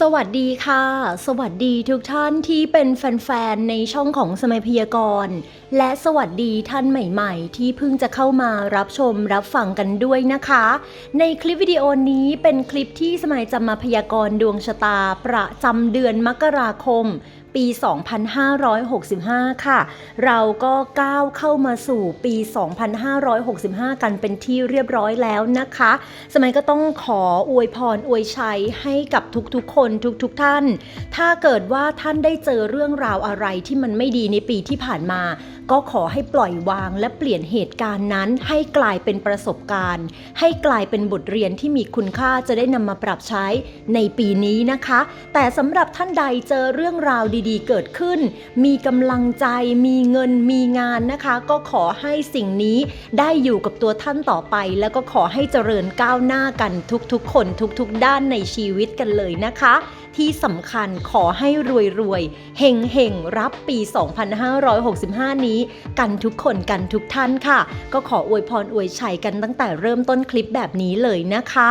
สวัสดีค่ะ สวัสดีทุกท่านที่เป็นแฟนๆ ในช่องของสมัยพยากรณ์ และสวัสดีท่านใหม่ๆ ที่เพิ่งจะเข้ามารับชมรับฟังกันด้วยนะคะ ในคลิปวิดีโอนี้เป็นคลิปที่สมัยจะมาพยากรณ์ดวงชะตาประจำเดือนมกราคม ปี 2565 ค่ะ เราก็ก้าวเข้ามาสู่ปี 2565 กันเป็นที่เรียบร้อยแล้วนะคะ สมัยก็ต้องขออวยพรอวยชัยให้กับทุกๆ คนทุกๆท่าน ถ้าเกิดว่าท่านได้เจอเรื่องราวอะไรที่มันไม่ดีในปีที่ผ่านมา ก็ขอให้ปล่อยวางและเปลี่ยนเหตุการณ์นั้นให้กลายเป็นประสบการณ์ ให้กลายเป็นบทเรียนที่มีคุณค่าจะได้นำมาปรับใช้ในปีนี้นะคะ แต่สำหรับท่านใดเจอเรื่องราวดีๆ เกิดขึ้น มีกำลังใจ มีเงิน มีงานนะคะ ก็ขอให้สิ่งนี้ได้อยู่กับตัวท่านต่อไป แล้วก็ขอให้เจริญก้าวหน้ากันทุกๆ คนทุกๆ ด้านในชีวิตกันเลยนะคะ ที่สำคัญขอให้รวยๆเฮงเฮงรับปี 2565 นี้ กันทุกคนกันทุกท่านค่ะ ก็ขออวยพรอวยชัยกันตั้งแต่เริ่มต้นคลิปแบบนี้เลยนะคะ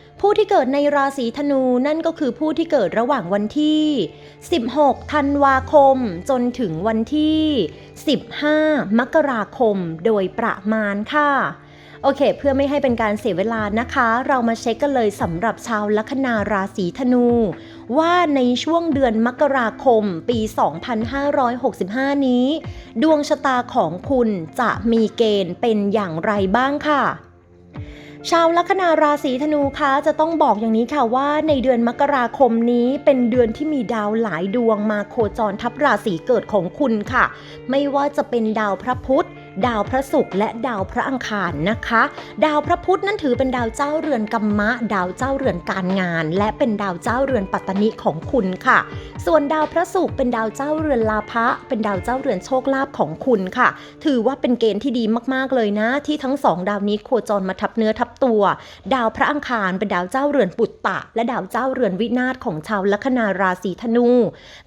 ผู้ที่เกิดในราศีธนูนั่นก็คือผู้ที่เกิดระหว่างวันที่ 16 ธันวาคม จนถึงวันที่ 15 มกราคมโดยประมาณค่ะ โอเค เพื่อไม่ให้เป็นการเสียเวลานะคะ เรามาเช็คกันเลยสำหรับชาวลัคนาราศีธนู ว่าในช่วงเดือนมกราคมปี 2565 นี้ ดวงชะตาของคุณจะมีเกณฑ์เป็นอย่างไรบ้างค่ะ ชาวลัคนาราศีธนูคะจะต้องบอกอย่างนี้ค่ะว่าในเดือนมกราคมนี้เป็นเดือนที่มีดาวหลายดวงมาโคจรทับราศีเกิดของคุณค่ะ ไม่ว่าจะเป็นดาวพระพุธ ดาวพระศุกร์และดาวพระอังคารนะคะ ดาวพระพุธนั้นถือเป็นดาวเจ้าเรือนกัมมะ ดาวเจ้าเรือนการงาน และเป็นดาวเจ้าเรือนปัตตนิของคุณค่ะ ส่วนดาวพระศุกร์เป็นดาวเจ้าเรือนลาภะเป็นดาวเจ้าเรือนโชคลาภของคุณค่ะ ถือว่าเป็นเกณฑ์ที่ดีมากๆเลยนะ ที่ทั้งสองดาวนี้โคจรมาทับเนื้อทับตัว ดาวพระอังคารเป็นดาวเจ้าเรือนปุตตะ และดาวเจ้าเรือนวินาศของชาวลัคนาราศีธนู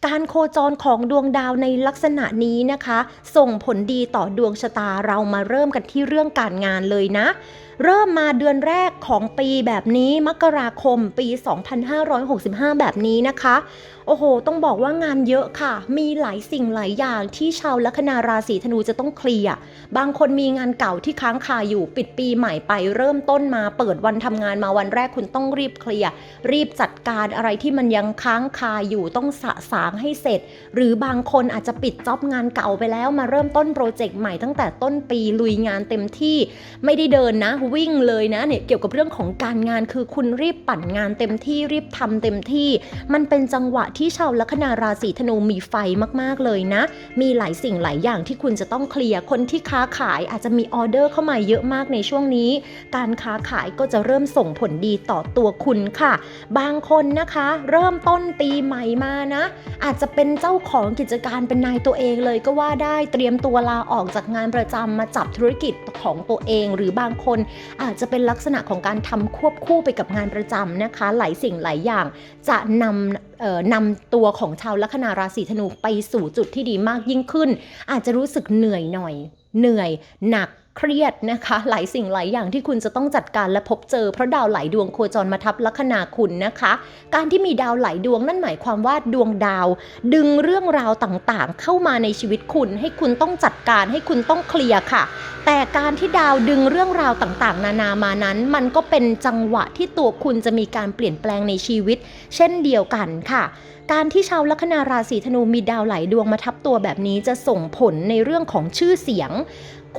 การโคจรของดวงดาวในลักษณะนี้นะคะ ส่งผลดีต่อดวงชะตาเรามาเริ่มกันที่เรื่องการงานเลยนะ เริ่มมาเดือนแรกของปีแบบนี้มกราคมปี 2565 แบบนี้นะคะ โอ้โห ต้องบอกว่างานเยอะค่ะ มีหลายสิ่งหลายอย่างที่ชาวลัคนาราศีธนูจะต้องเคลียร์บางคนมีงานเก่าที่ค้างคาอยู่ปิดปีใหม่ไปเริ่มต้นมาเปิดวันทำงานมาวันแรกคุณต้องรีบเคลียร์รีบจัดการอะไรที่มันยังค้างคาอยู่ต้องสะสางให้เสร็จ หรือบางคนอาจจะปิดจ็อบงานเก่าไปแล้วมาเริ่มต้นโปรเจกต์ใหม่ตั้งแต่ต้นปีลุยงานเต็มที่ไม่ได้เดินนะวิ่งเลยนะเนี่ยเกี่ยวกับเรื่องของการงานคือคุณรีบปั่นงานเต็มที่รีบทำเต็มที่ มันเป็นจังหวะที่ชาวลัคนาราศีธนูมีไฟมากๆเลยนะ มีหลายสิ่งหลายอย่างที่คุณจะต้องเคลียร์ คนที่ค้าขายอาจจะมีออเดอร์เข้ามาเยอะมากในช่วงนี้ การค้าขายก็จะเริ่มส่งผลดีต่อตัวคุณค่ะ บางคนนะคะ เริ่มต้นปีใหม่มานะ อาจจะเป็นเจ้าของกิจการเป็นนายตัวเองเลยก็ว่าได้เตรียมตัวลาออกจากงานประจำมาจับธุรกิจของตัวเอง หรือบางคนอาจจะเป็นลักษณะของการทำควบคู่ไปกับงานประจำนะคะ หลายสิ่งหลายอย่างจะนำเอ่อนำตัวของชาวลัคนาราศีธนูไปสู่จุดที่ดีมากยิ่งขึ้น อาจจะรู้สึกเหนื่อยหน่อย เหนื่อยหนักเครียดนะคะ หลายสิ่งหลายอย่างที่คุณจะต้องจัดการและพบเจอ เพราะดาวไหลายดวงโคจรมาทับลัคนาคุณนะคะ การที่มีดาวไหลายดวงนั่นหมายความว่าดวงดาว ดึงเรื่องราวต่างๆ เข้ามาในชีวิตคุณ ให้คุณต้องจัดการให้คุณต้องเคลียร์ค่ะ แต่การที่ดาวดึงเรื่องราวต่างๆ นานามานั้น มันก็เป็นจังหวะที่ตัวคุณจะมีการเปลี่ยนแปลงในชีวิต เช่นเดียวกันค่ะการที่ชาวลัคนาราศีธนูมีดาวไหลายดวงมาทับตัวแบบนี้จะส่งผลในเรื่องของชื่อเสียง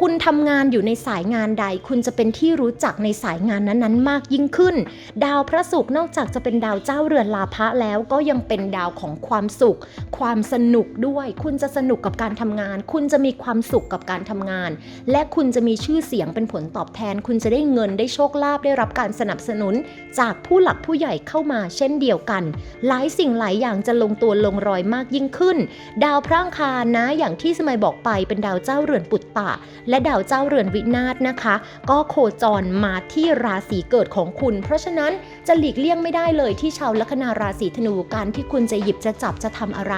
คุณทำงานอยู่ในสายงานใด คุณจะเป็นที่รู้จักในสายงานนั้นๆ มากยิ่งขึ้น ดาวพระศุกร์นอกจากจะเป็นดาวเจ้าเรือนลาภะแล้วก็ยังเป็นดาวของความสุข ความสนุกด้วย คุณจะสนุกกับการทำงาน คุณจะมีความสุขกับการทำงาน และคุณจะมีชื่อเสียงเป็นผลตอบแทน คุณจะได้เงินได้โชคลาภได้รับการสนับสนุน จากผู้หลักผู้ใหญ่เข้ามาเช่นเดียวกัน หลายสิ่งหลายอย่างอย่างจะลงตัวลงรอยมากยิ่งขึ้น ดาวพระอังคารนะอย่างที่สมัยบอกไปเป็นดาวเจ้าเรือนปุตตะและดาวเจ้าเรือนวินาศนะคะ ก็โคจรมาที่ราศีเกิดของคุณ เพราะฉะนั้นจะหลีกเลี่ยงไม่ได้เลยที่ชาวลัคนาราศีธนูการที่คุณจะหยิบจะจับจะทำอะไร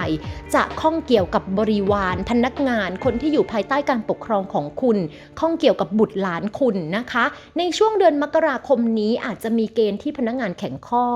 จะข้องเกี่ยวกับบริวารพนักงาน คนที่อยู่ภายใต้การปกครองของคุณ ข้องเกี่ยวกับบุตรหลานคุณนะคะ ในช่วงเดือนมกราคมนี้อาจจะมีเกณฑ์ที่พนักงานแข็งข้อ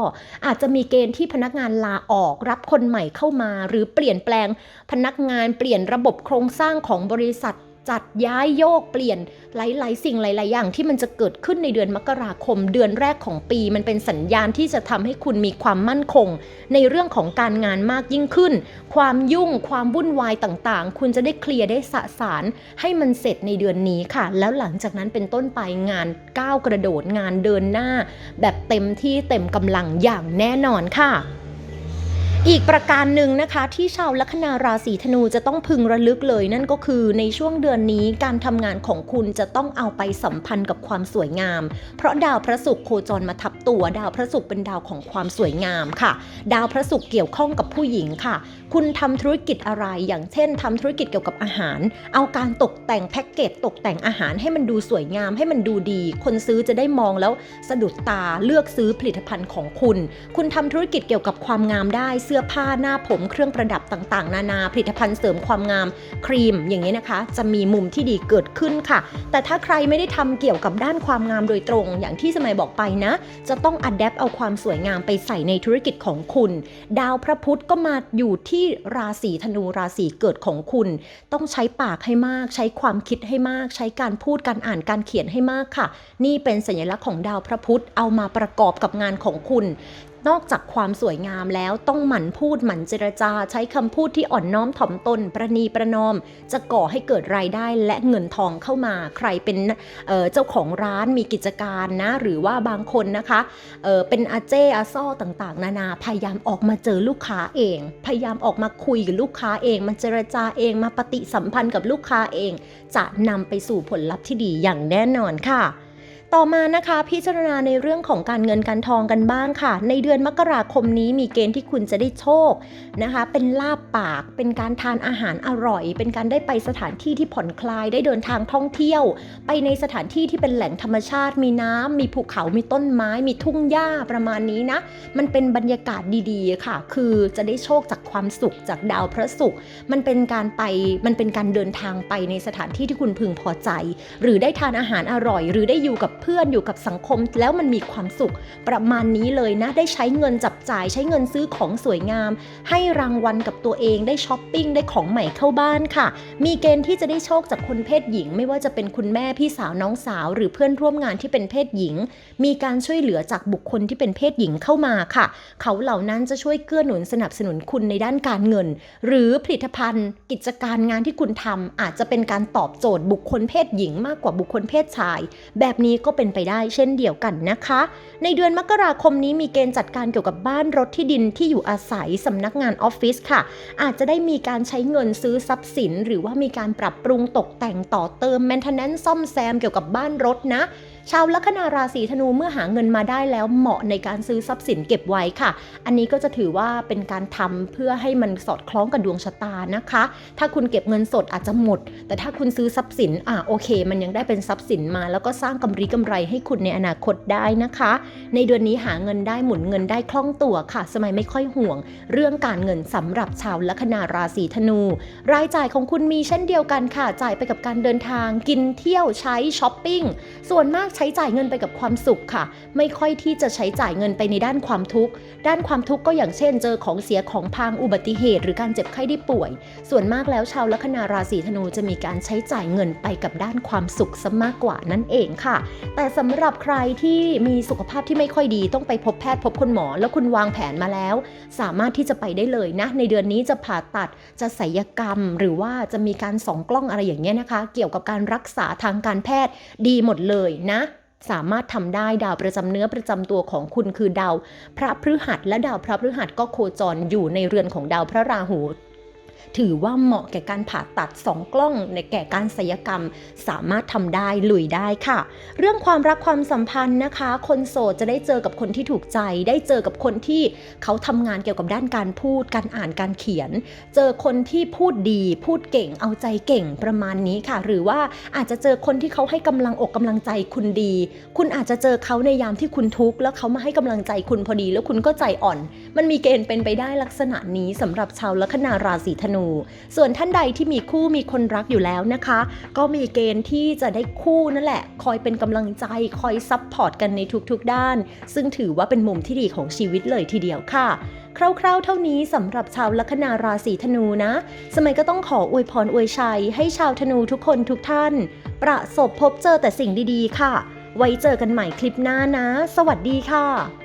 อาจจะมีเกณฑ์ที่พนักงานลาออกรับคนใหม่เข้ามา หรือเปลี่ยนแปลงพนักงานเปลี่ยนระบบโครงสร้างของบริษัท จัดย้ายโยกเปลี่ยนหลายๆ สิ่งหลาย ๆ อย่างที่มันจะเกิดขึ้นในเดือนมกราคม เดือนแรกของปี มันเป็นสัญญาณที่จะทำให้คุณมีความมั่นคง ในเรื่องของการงานมากยิ่งขึ้น ความยุ่งความวุ่นวายต่างๆ คุณจะได้เคลียร์ได้สะสารให้มันเสร็จในเดือนนี้ค่ะ แล้วหลังจากนั้นเป็นต้นไปงานก้าวกระโดดงานเดินหน้า แบบเต็มที่เต็มกำลังอย่างแน่นอนค่ะ อีกประการหนึ่งนะคะที่ชาวลัคนาราศีธนูจะต้องพึงระลึกเลยนั่นก็คือในช่วงเดือนนี้การทำงานของคุณจะต้องเอาไปสัมพันธ์กับความสวยงาม เพราะดาวพระศุกร์โคจรมาทับตัว ดาวพระศุกร์เป็นดาวของความสวยงามค่ะ ดาวพระศุกร์เกี่ยวข้องกับผู้หญิงค่ะ คุณทำธุรกิจอะไร อย่างเช่นทำธุรกิจเกี่ยวกับอาหาร เอาการตกแต่งแพ็กเกจตกแต่งอาหารให้มันดูสวยงามให้มันดูดี คนซื้อจะได้มองแล้วสะดุดตาเลือกซื้อผลิตภัณฑ์ของคุณ คุณทำธุรกิจเกี่ยวกับความงามได้สื้อผ้าหน้าผมเครื่องประดับต่างๆ นานาผลิตภัณฑ์เสริมความงามครีมอย่างนี้นะคะ จะมีมุมที่ดีเกิดขึ้นค่ะ แต่ถ้าใครไม่ได้ทำเกี่ยวกับด้านความงามโดยตรง อย่างที่สมัยบอกไปนะ จะต้องอัดแอปเอาความสวยงามไปใส่ในธุรกิจของคุณ ดาวพระพุธก็มาอยู่ที่ราศีธนูราศีเกิดของคุณ ต้องใช้ปากให้มาก ใช้ความคิดให้มาก ใช้การพูดการอ่านการเขียนให้มากค่ะ นี่เป็นสัญลักษณ์ของดาวพระพุธเอามาประกอบกับงานของคุณ นอกจากความสวยงามแล้วต้องหมั่นพูดหมั่นเจรจา ใช้คำพูดที่อ่อนน้อมถ่อมตน ประนีประนอม จะก่อให้เกิดรายได้และเงินทองเข้ามา ใครเป็นเเจ้าของร้านมีกิจการนะ หรือว่าบางคนนะคะเเป็นอาเจอาซ่อต่างๆ นานาพยายามออกมาเจอลูกค้าเอง พยายามออกมาคุยกับลูกค้าเอง มาเจรจาเองมาปฏิสัมพันธ์กับลูกค้าเอง จะนำไปสู่ผลลัพธ์ที่ดีอย่างแน่นอนค่ะ ต่อมานะคะ พิจารณาในเรื่องของการเงินการทองกันบ้างค่ะ ในเดือนมกราคมนี้มีเกณฑ์ที่คุณจะได้โชคนะคะ เป็นลาบปาก เป็นการทานอาหารอร่อย เป็นการได้ไปสถานที่ที่ผ่อนคลายได้เดินทางท่องเที่ยว ไปในสถานที่ที่เป็นแหล่งธรรมชาติ มีน้ำมีภูเขามีต้นไม้ มีทุ่งหญ้าประมาณนี้นะ มันเป็นบรรยากาศดีๆค่ะ คือจะได้โชคจากความสุขจากดาวพระศุกร์มันเป็นการไปมันเป็นการเดินทางไปในสถานที่ที่คุณพึงพอใจ หรือได้ทานอาหารอร่อย หรือได้อยู่กับเพื่อนอยู่กับสังคมแล้วมันมีความสุข ประมาณนี้เลยนะ ได้ใช้เงินจับจ่ายใช้เงินซื้อของสวยงาม ให้รางวัลกับตัวเองได้ช้อปปิ้งได้ของใหม่เข้าบ้านค่ะ มีเกณฑ์ที่จะได้โชคจากคนเพศหญิง ไม่ว่าจะเป็นคุณแม่พี่สาวน้องสาว หรือเพื่อนร่วมงานที่เป็นเพศหญิง มีการช่วยเหลือจากบุคคลที่เป็นเพศหญิงเข้ามาค่ะ เขาเหล่านั้นจะช่วยเกื้อหนุนสนับสนุนคุณในด้านการเงิน หรือผลิตภัณฑ์ กิจการงานที่คุณทำอาจจะเป็นการตอบโจทย์บุคคลเพศหญิงมากกว่าบุคคลเพศชาย แบบนี้ก็เป็นไปได้เช่นเดียวกันนะคะ ในเดือนมกราคมนี้มีเกณฑ์จัดการเกี่ยวกับบ้านรถที่ดินที่อยู่อาศัยสำนักงานออฟฟิศค่ะ อาจจะได้มีการใช้เงินซื้อทรัพย์สิน หรือว่ามีการปรับปรุงตกแต่งต่อเติมแมนเทนแนนซ่อมแซมเกี่ยวกับบ้านรถนะ ชาวลัคนาราศีธนูเมื่อหาเงินมาได้แล้วเหมาะในการซื้อทรัพย์สินเก็บไว้ค่ะ อันนี้ก็จะถือว่าเป็นการทำเพื่อให้มันสอดคล้องกับดวงชะตานะคะ ถ้าคุณเก็บเงินสดอาจจะหมด แต่ถ้าคุณซื้อทรัพย์สินอะโอเค มันยังได้เป็นทรัพย์สินมา แล้วก็สร้างกำไรกำไรให้คุณในอนาคตได้นะคะ ในเดือนนี้หาเงินได้หมุนเงินได้คล่องตัวค่ะ สมัยไม่ค่อยห่วง เรื่องการเงินสำหรับชาวลัคนาราศีธนู รายจ่ายของคุณมีเช่นเดียวกันค่ะ จ่ายไปกับการเดินทาง กินเที่ยวใช้ช้อปปิ้งส่วนมากใช้จ่ายเงินไปกับความสุขค่ะ ไม่ค่อยที่จะใช้จ่ายเงินไปในด้านความทุกข์ ด้านความทุกข์ก็อย่างเช่น เจอของเสียของพังอุบัติเหตุ หรือการเจ็บไข้ได้ป่วย ส่วนมากแล้วชาวลัคนาราศีธนูจะมีการใช้จ่ายเงินไปกับด้านความสุขซะมากกว่านั่นเองค่ะ แต่สำหรับใครที่มีสุขภาพที่ไม่ค่อยดีต้องไปพบแพทย์พบคุณหมอ แล้วคุณวางแผนมาแล้ว สามารถที่จะไปได้เลยนะ ในเดือนนี้จะผ่าตัดจะศัลยกรรม หรือว่าจะมีการส่องกล้องอะไรอย่างเงี้ยนะคะ เกี่ยวกับการรักษาทางการแพทย์ดีหมดเลยนะ สามารถทำได้ดาวประจำเนื้อประจำตัวของคุณคือดาว พระพฤหัสและดาวพระพฤหัสก็โคจรอยู่ในเรือนของดาวพระราหู ถือว่าเหมาะแก่การผ่าตัดสองกล้องในแก่การศัลยกรรม สามารถทำได้ลุยได้ค่ะ เรื่องความรักความสัมพันธ์นะคะ คนโสดจะได้เจอกับคนที่ถูกใจ ได้เจอกับคนที่เขาทำงานเกี่ยวกับด้านการพูด การอ่านการเขียน เจอคนที่พูดดี พูดเก่ง เอาใจเก่งประมาณนี้ค่ะ หรือว่าอาจจะเจอคนที่เขาให้กำลังอกกำลังใจคุณดี คุณอาจจะเจอเขาในยามที่คุณทุกข์แล้วเขามาให้กำลังใจคุณพอดี แล้วคุณก็ใจอ่อน มันมีเกณฑ์เป็นไปได้ลักษณะนี้สำหรับชาวลัคนาราศีธนส่วนท่านใดที่มีคู่มีคนรักอยู่แล้วนะคะ ก็มีเกณฑ์ที่จะได้คู่นั่นแหละ คอยเป็นกำลังใจคอยซับพอร์ตกันในทุกๆด้าน ซึ่งถือว่าเป็นมุมที่ดีของชีวิตเลยทีเดียวค่ะคร่าวๆ เท่านี้สำหรับชาวลัคนาราศีธนูนะ สมัยก็ต้องขออวยพรอวยชัย ให้ชาวธนูทุกคนทุกท่าน ประสบพบเจอแต่สิ่งดีๆ ค่ะ ไว้เจอกันใหม่คลิปหน้านะ สวัสดีค่ะ